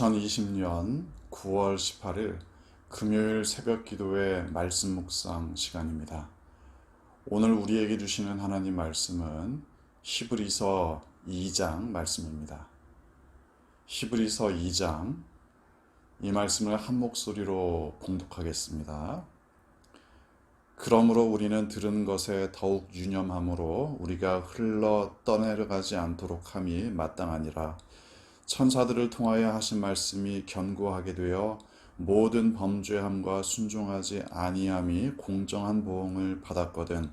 2020년 9월 18일 금요일 새벽 기도의 말씀 묵상 시간입니다. 오늘 우리에게 주시는 하나님 말씀은 히브리서 2장 말씀입니다. 히브리서 2장 이 말씀을 한 목소리로 봉독하겠습니다. 그러므로 우리는 들은 것에 더욱 유념함으로 우리가 흘러 떠내려가지 않도록 함이 마땅하니라. 천사들을 통하여 하신 말씀이 견고하게 되어 모든 범죄함과 순종하지 아니함이 공정한 보응을 받았거든.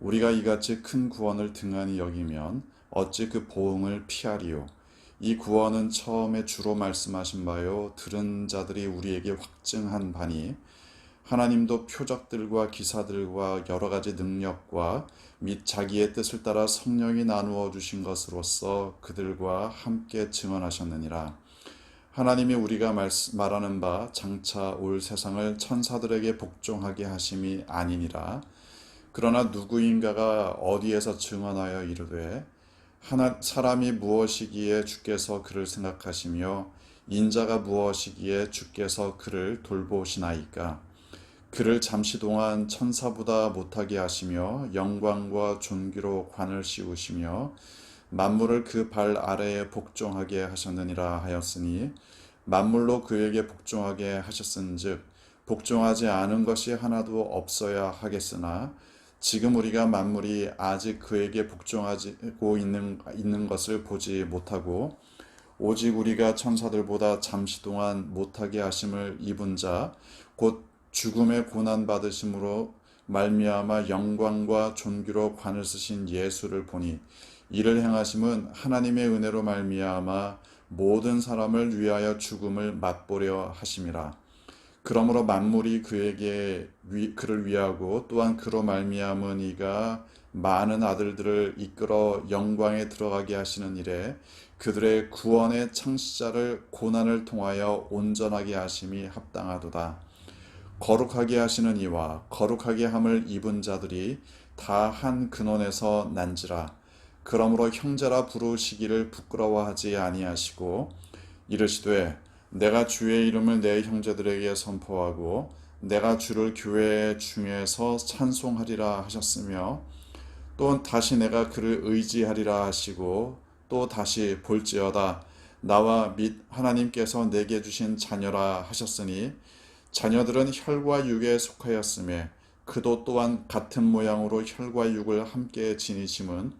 우리가 이같이 큰 구원을 등한히 여기면 어찌 그 보응을 피하리요? 이 구원은 처음에 주로 말씀하신 바요. 들은 자들이 우리에게 확증한 바니 하나님도 표적들과 기사들과 여러 가지 능력과 및 자기의 뜻을 따라 성령이 나누어 주신 것으로서 그들과 함께 증언하셨느니라. 하나님이 우리가 말, 말하는 바 장차 올 세상을 천사들에게 복종하게 하심이 아니니라. 그러나 누구인가가 어디에서 증언하여 이르되 하나 사람이 무엇이기에 주께서 그를 생각하시며 인자가 무엇이기에 주께서 그를 돌보시나이까 그를 잠시 동안 천사보다 못하게 하시며 영광과 존귀로 관을 씌우시며 만물을 그 발 아래에 복종하게 하셨느니라 하였으니 만물로 그에게 복종하게 하셨은즉 복종하지 않은 것이 하나도 없어야 하겠으나 지금 우리가 만물이 아직 그에게 복종하고 있는, 있는 것을 보지 못하고 오직 우리가 천사들보다 잠시 동안 못하게 하심을 입은 자 곧 죽음의 고난 받으심으로 말미암아 영광과 존귀로 관을 쓰신 예수를 보니 이를 행하심은 하나님의 은혜로 말미암아 모든 사람을 위하여 죽음을 맛보려 하심이라. 그러므로 만물이 그에게 위, 그를 위하고 또한 그로 말미암은 이가 많은 아들들을 이끌어 영광에 들어가게 하시는 일에 그들의 구원의 창시자를 고난을 통하여 온전하게 하심이 합당하도다. 거룩하게 하시는 이와 거룩하게 함을 입은 자들이 다 한 근원에서 난지라. 그러므로 형제라 부르시기를 부끄러워하지 아니하시고 이르시되 내가 주의 이름을 내 형제들에게 선포하고 내가 주를 교회 중에서 찬송하리라 하셨으며 또 다시 내가 그를 의지하리라 하시고 또 다시 볼지어다 나와 및 하나님께서 내게 주신 자녀라 하셨으니 자녀들은 혈과 육에 속하였음에 그도 또한 같은 모양으로 혈과 육을 함께 지니심은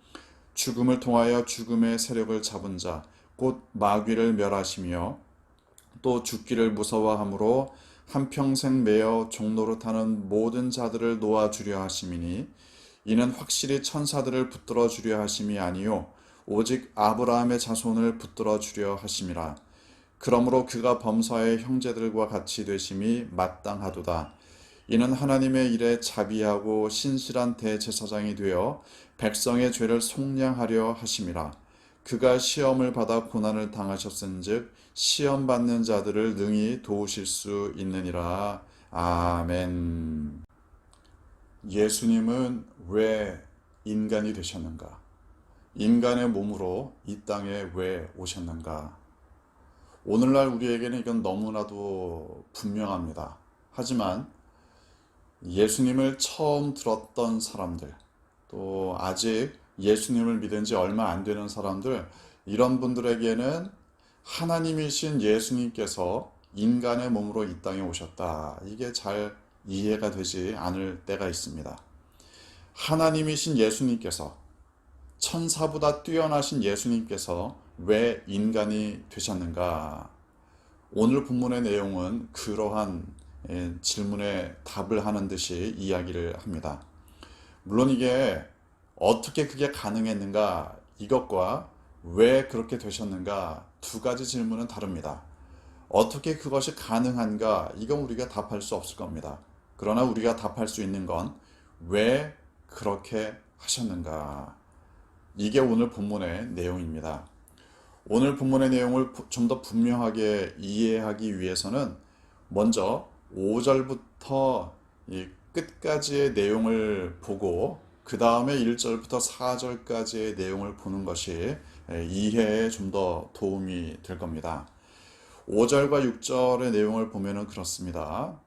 죽음을 통하여 죽음의 세력을 잡은 자, 곧 마귀를 멸하시며 또 죽기를 무서워함으로 한평생 매어 종로로 타는 모든 자들을 놓아 주려 하심이니 이는 확실히 천사들을 붙들어 주려 하심이 아니요 오직 아브라함의 자손을 붙들어 주려 하심이라 그러므로 그가 범사의 형제들과 같이 되심이 마땅하도다 이는 하나님의 일에 자비하고 신실한 대제사장이 되어 백성의 죄를 속량하려 하심이라. 그가 시험을 받아 고난을 당하셨은즉 시험 받는 자들을 능히 도우실 수 있느니라. 아멘. 예수님은 왜 인간이 되셨는가? 인간의 몸으로 이 땅에 왜 오셨는가? 오늘날 우리에게는 이건 너무나도 분명합니다. 하지만 예수님을 처음 들었던 사람들, 또 아직 예수님을 믿은 지 얼마 안 되는 사람들, 이런 분들에게는 하나님이신 예수님께서 인간의 몸으로 이 땅에 오셨다. 이게 잘 이해가 되지 않을 때가 있습니다. 하나님이신 예수님께서 천사보다 뛰어나신 예수님께서 왜 인간이 되셨는가? 오늘 본문의 내용은 그러한 예, 질문에 답을 하는 듯이 이야기를 합니다. 물론 이게 어떻게 그게 가능했는가 이것과 왜 그렇게 되셨는가 두 가지 질문은 다릅니다. 어떻게 그것이 가능한가 이건 우리가 답할 수 없을 겁니다. 그러나 우리가 답할 수 있는 건 왜 그렇게 하셨는가 이게 오늘 본문의 내용입니다. 오늘 본문의 내용을 좀 더 분명하게 이해하기 위해서는 먼저 5절부터 끝까지의 내용을 보고 그 다음에 1절부터 4절까지의 내용을 보는 것이 이해에 좀 더 도움이 될 겁니다. 5절과 6절의 내용을 보면은 그렇습니다.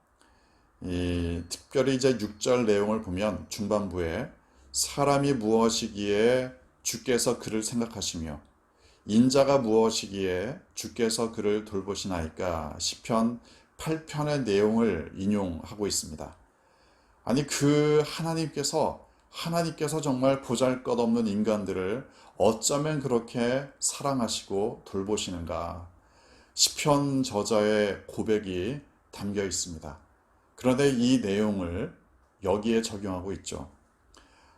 이, 특별히 이제 6절 내용을 보면 중반부에 사람이 무엇이기에 주께서 그를 생각하시며 인자가 무엇이기에 주께서 그를 돌보시나이까 시편 8편의 내용을 인용하고 있습니다. 아니 그 하나님께서 하나님께서 정말 보잘것없는 인간들을 어쩌면 그렇게 사랑하시고 돌보시는가? 시편 저자의 고백이 담겨 있습니다. 그런데 이 내용을 여기에 적용하고 있죠.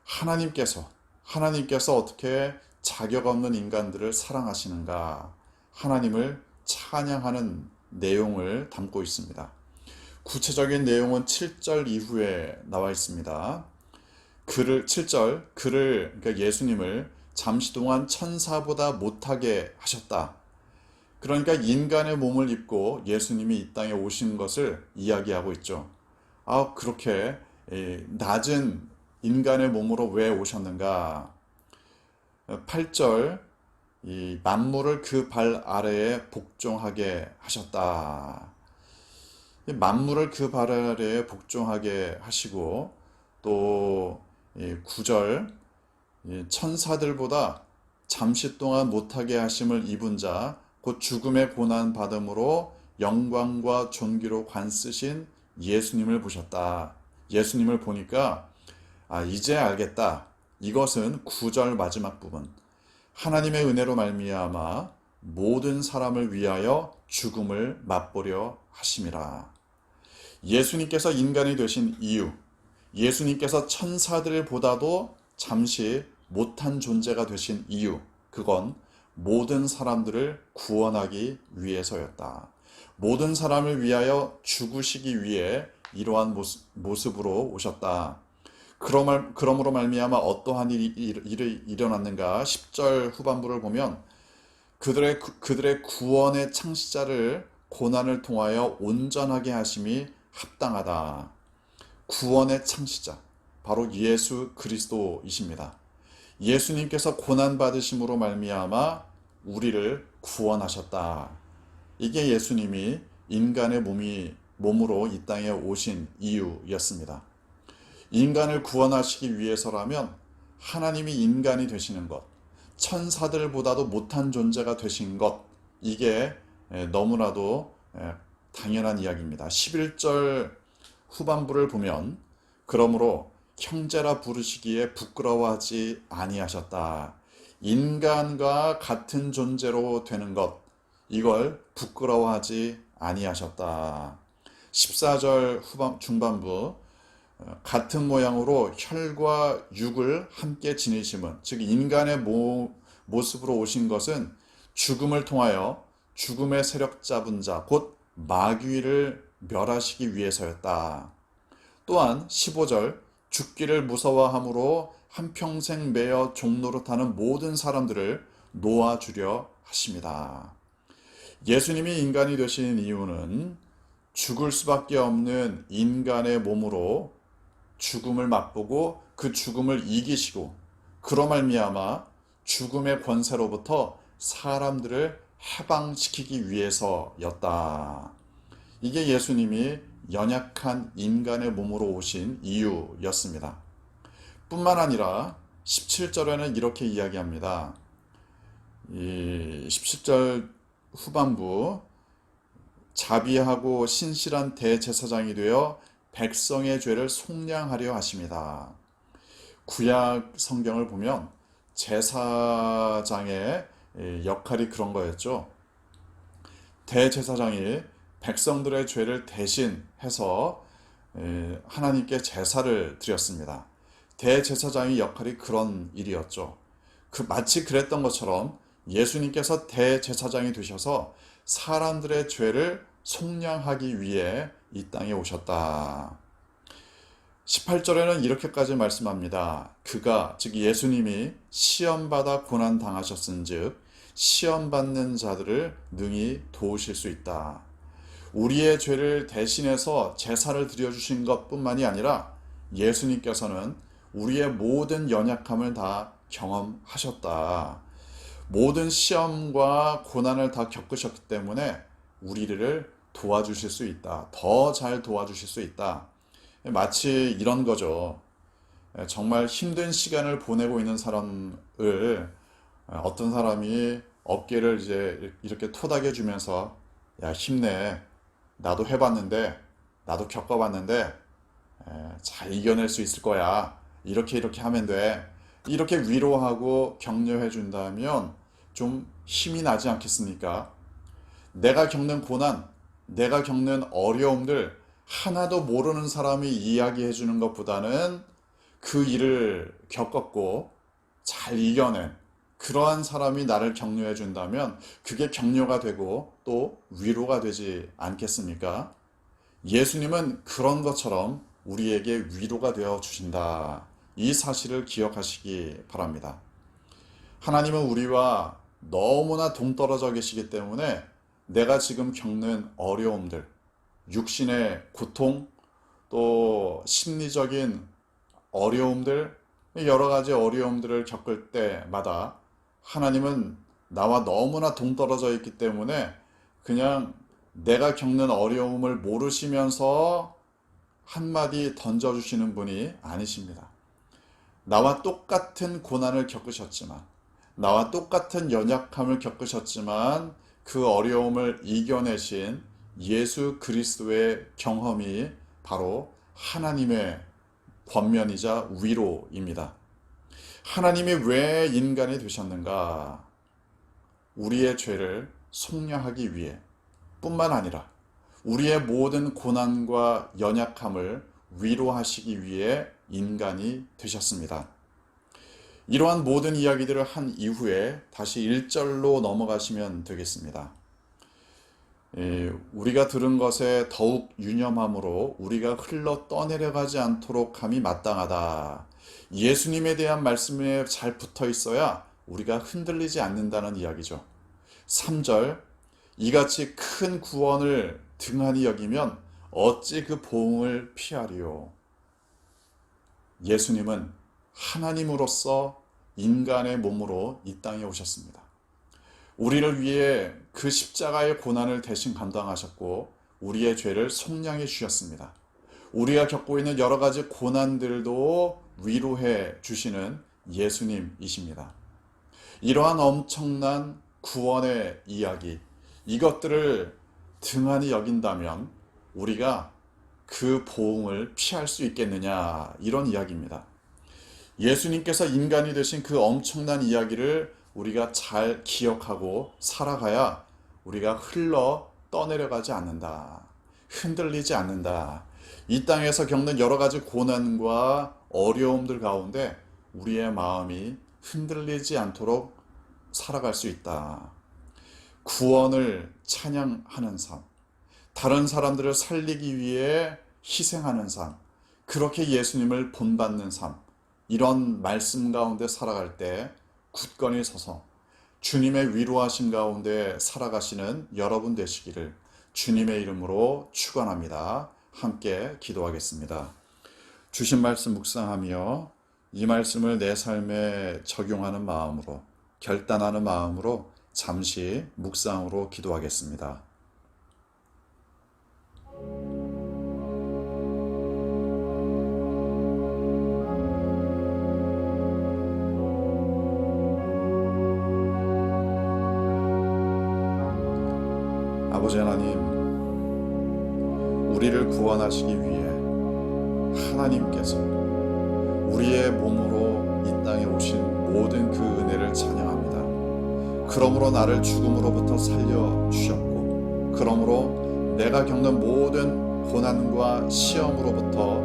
하나님께서 하나님께서 어떻게 자격 없는 인간들을 사랑하시는가? 하나님을 찬양하는 내용을 담고 있습니다. 구체적인 내용은 7절 이후에 나와 있습니다. 그를 7절 그를 그러니까 예수님을 잠시 동안 천사보다 못하게 하셨다. 그러니까 인간의 몸을 입고 예수님이 이 땅에 오신 것을 이야기하고 있죠. 아, 그렇게 낮은 인간의 몸으로 왜 오셨는가? 8절 이 만물을 그 발 아래에 복종하게 하셨다. 만물을 그 발 아래에 복종하게 하시고 또 9절 천사들보다 잠시 동안 못하게 하심을 입은 자 곧 죽음의 고난 받음으로 영광과 존귀로 관쓰신 예수님을 보셨다. 예수님을 보니까 아 이제 알겠다. 이것은 9절 마지막 부분. 하나님의 은혜로 말미암아 모든 사람을 위하여 죽음을 맛보려 하심이라. 예수님께서 인간이 되신 이유, 예수님께서 천사들보다도 잠시 못한 존재가 되신 이유, 그건 모든 사람들을 구원하기 위해서였다. 모든 사람을 위하여 죽으시기 위해 이러한 모습, 으로 오셨다. 그러므로 말미암아 어떠한 일이, 일이 일어났는가? 10절 후반부를 보면 그들의 그들의 구원의 창시자를 고난을 통하여 온전하게 하심이 합당하다. 구원의 창시자 바로 예수 그리스도이십니다. 예수님께서 고난 받으심으로 말미암아 우리를 구원하셨다. 이게 예수님이 인간의 몸이 몸으로 이 땅에 오신 이유였습니다. 인간을 구원하시기 위해서라면 하나님이 인간이 되시는 것, 천사들보다도 못한 존재가 되신 것, 이게 너무나도 당연한 이야기입니다. 11절 후반부를 보면 그러므로 형제라 부르시기에 부끄러워하지 아니하셨다. 인간과 같은 존재로 되는 것 이걸 부끄러워하지 아니하셨다. 14절 후반 중반부 어, 같은 모양으로 혈과 육을 함께 지니심은 즉 인간의 모, 모습으로 오신 것은 죽음을 통하여 죽음의 세력 잡은 자 곧 마귀를 멸하시기 위해서였다. 또한 15절 죽기를 무서워함으로 한평생 매여 타는 모든 사람들을 놓아주려 하십니다. 예수님이 인간이 되신 이유는 죽을 수밖에 없는 인간의 몸으로 죽음을 맛보고 그 죽음을 이기시고 그로 말미암아 죽음의 권세로부터 사람들을 해방시키기 위해서였다. 이게 예수님이 연약한 인간의 몸으로 오신 이유였습니다. 뿐만 아니라 17절에는 이렇게 이야기합니다. 이 17절 후반부 자비하고 신실한 대제사장이 되어 백성의 죄를 속량하려 하십니다. 구약 성경을 보면 제사장의 역할이 그런 거였죠. 대제사장이 백성들의 죄를 대신해서 하나님께 제사를 드렸습니다. 대제사장의 역할이 그런 일이었죠. 그 마치 그랬던 것처럼 예수님께서 대제사장이 되셔서 사람들의 죄를 속량하기 위해 이 땅에 오셨다. 18절에는 이렇게까지 말씀합니다. 그가 즉 예수님이 시험 받아 고난 당하셨은즉 시험 받는 자들을 능히 도우실 수 있다. 우리의 죄를 대신해서 제사를 드려 주신 것 뿐만이 아니라 예수님께서는 우리의 모든 연약함을 다 경험하셨다. 모든 시험과 고난을 다 겪으셨기 때문에 우리를 도와주실 수 있다. 더 잘 도와주실 수 있다. 마치 이런 거죠. 정말 힘든 시간을 보내고 있는 사람을 어떤 사람이 어깨를 이제 이렇게 토닥여 주면서 야, 힘내. 나도 해봤는데, 나도 겪어봤는데, 에, 잘 이겨낼 수 있을 거야. 이렇게 이렇게 하면 돼. 이렇게 위로하고 격려해 준다면 좀 힘이 나지 않겠습니까? 내가 겪는 고난, 내가 겪는 어려움들 하나도 모르는 사람이 이야기해 주는 것보다는 그 일을 겪었고 잘 이겨낸 그러한 사람이 나를 격려해 준다면 그게 격려가 되고 또 위로가 되지 않겠습니까? 예수님은 그런 것처럼 우리에게 위로가 되어 주신다. 이 사실을 기억하시기 바랍니다. 하나님은 우리와 너무나 동떨어져 계시기 때문에 내가 지금 겪는 어려움들, 육신의 고통, 또 심리적인 어려움들, 여러 가지 어려움들을 겪을 때마다 하나님은 나와 너무나 동떨어져 있기 때문에 그냥 내가 겪는 어려움을 모르시면서 한마디 던져주시는 분이 아니십니다. 나와 똑같은 고난을 겪으셨지만, 나와 똑같은 연약함을 겪으셨지만, 그 어려움을 이겨내신 예수 그리스도의 경험이 바로 하나님의 권면이자 위로입니다. 하나님이 왜 인간이 되셨는가? 우리의 죄를 속량하기 위해 뿐만 아니라 우리의 모든 고난과 연약함을 위로하시기 위해 인간이 되셨습니다. 이러한 모든 이야기들을 한 이후에 다시 1절로 넘어가시면 되겠습니다. 예, 우리가 들은 것에 더욱 유념함으로 우리가 흘러 떠내려가지 않도록 함이 마땅하다. 예수님에 대한 말씀에 잘 붙어 있어야 우리가 흔들리지 않는다는 이야기죠. 3절 이같이 큰 구원을 등한히 여기면 어찌 그 보응을 피하리요. 예수님은 하나님으로서 인간의 몸으로 이 땅에 오셨습니다. 우리를 위해 그 십자가의 고난을 대신 감당하셨고 우리의 죄를 속량해 주셨습니다. 우리가 겪고 있는 여러 가지 고난들도 위로해 주시는 예수님이십니다. 이러한 엄청난 구원의 이야기, 이것들을 등한히 여긴다면 우리가 그 보응을 피할 수 있겠느냐, 이런 이야기입니다. 예수님께서 인간이 되신 그 엄청난 이야기를 우리가 잘 기억하고 살아가야 우리가 흘러 떠내려가지 않는다. 흔들리지 않는다. 이 땅에서 겪는 여러 가지 고난과 어려움들 가운데 우리의 마음이 흔들리지 않도록 살아갈 수 있다. 구원을 찬양하는 삶, 다른 사람들을 살리기 위해 희생하는 삶, 그렇게 예수님을 본받는 삶, 이런 말씀 가운데 살아갈 때 굳건히 서서 주님의 위로하심 가운데 살아가시는 여러분 되시기를 주님의 이름으로 축원합니다. 함께 기도하겠습니다. 주신 말씀 묵상하며 이 말씀을 내 삶에 적용하는 마음으로 결단하는 마음으로 잠시 묵상으로 기도하겠습니다. 아버지 하나님, 우리를 구원하시기 위해 하나님께서 우리의 몸으로 이 땅에 오신 모든 그 은혜를 찬양합니다. 그러므로 나를 죽음으로부터 살려 주셨고, 그러므로 내가 겪는 모든 고난과 시험으로부터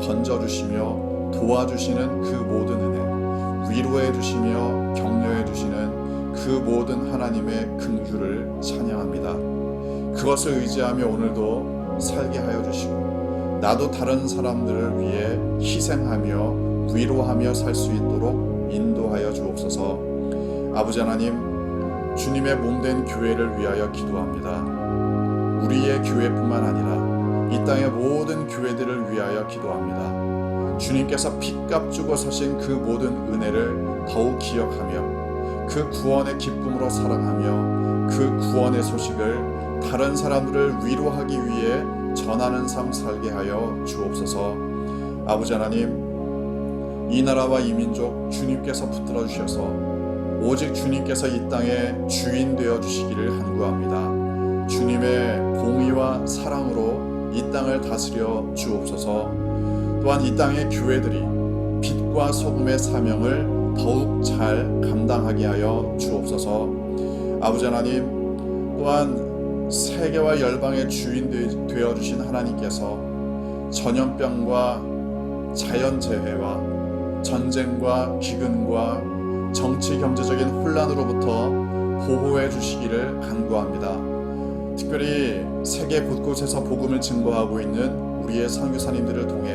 건져 주시며 도와주시는 그 모든 은혜, 위로해 주시며 격려해 주시는 그 모든 하나님의 긍휼을 찬양합니다. 그것을 의지하며 오늘도 살게 하여 주시고 나도 다른 사람들을 위해 희생하며 위로하며 살 수 있도록 인도하여 주옵소서. 아버지 하나님, 주님의 몸된 교회를 위하여 기도합니다. 우리의 교회뿐만 아니라 이 땅의 모든 교회들을 위하여 기도합니다. 주님께서 핏값 주고 사신 그 모든 은혜를 더욱 기억하며 그 구원의 기쁨으로 살아가며 그 구원의 소식을 다른 사람들을 위로하기 위해 전하는 삶 살게 하여 주옵소서. 아버지 하나님, 이 나라와 이 민족 주님께서 붙들어 주셔서 오직 주님께서 이 땅의 주인 되어 주시기를 간구합니다. 주님의 공의와 사랑으로 이 땅을 다스려 주옵소서. 또한 이 땅의 교회들이 빛과 소금의 사명을 더욱 잘 감당하게 하여 주옵소서. 아버지 하나님, 또한 세계와 열방의 주인 되어 주신 하나님께서 전염병과 자연 재해와 전쟁과 기근과 정치 경제적인 혼란으로부터 보호해 주시기를 간구합니다. 특별히 세계 곳곳에서 복음을 증거하고 있는 우리의 선교사님들을 통해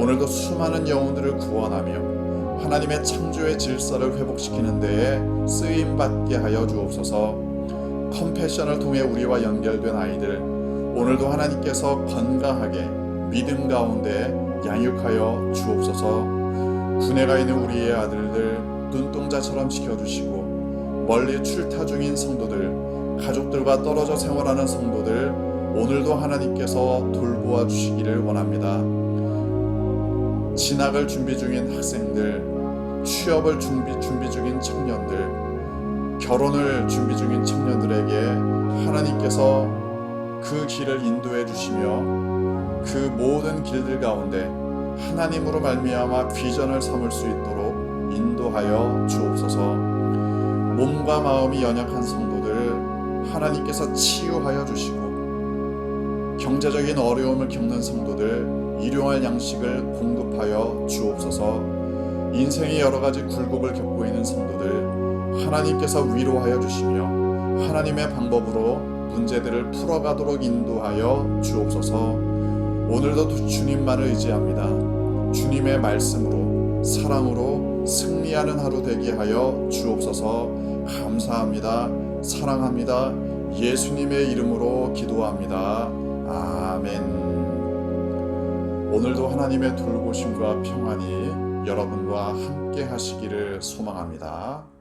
오늘도 수많은 영혼들을 구원하며 하나님의 창조의 질서를 회복시키는 데에 쓰임 받게 하여 주옵소서. 컴패션을 통해 우리와 연결된 아이들 오늘도 하나님께서 건강하게 믿음 가운데 양육하여 주옵소서. 군에 가 있는 우리의 아들들 눈동자처럼 지켜주시고 멀리 출타 중인 성도들 가족들과 떨어져 생활하는 성도들 오늘도 하나님께서 돌보아 주시기를 원합니다. 진학을 준비 중인 학생들, 취업을 준비 준비 중인 청년들, 결혼을 준비 중인 청년들에게 하나님께서 그 길을 인도해 주시며 그 모든 길들 가운데 하나님으로 말미암아 비전을 삼을 수 있도록 인도하여 주옵소서. 몸과 마음이 연약한 성도들 하나님께서 치유하여 주시고 경제적인 어려움을 겪는 성도들 일용할 양식을 공급하여 주옵소서. 인생의 여러 가지 굴곡을 겪고 있는 성도들 하나님께서 위로하여 주시며 하나님의 방법으로 문제들을 풀어가도록 인도하여 주옵소서. 오늘도 주님만을 의지합니다. 주님의 말씀으로 사랑으로 승리하는 하루 되게 하여 주옵소서. 감사합니다. 사랑합니다. 예수님의 이름으로 기도합니다. 아멘. 오늘도 하나님의 돌보심과 평안이 여러분과 함께 하시기를 소망합니다.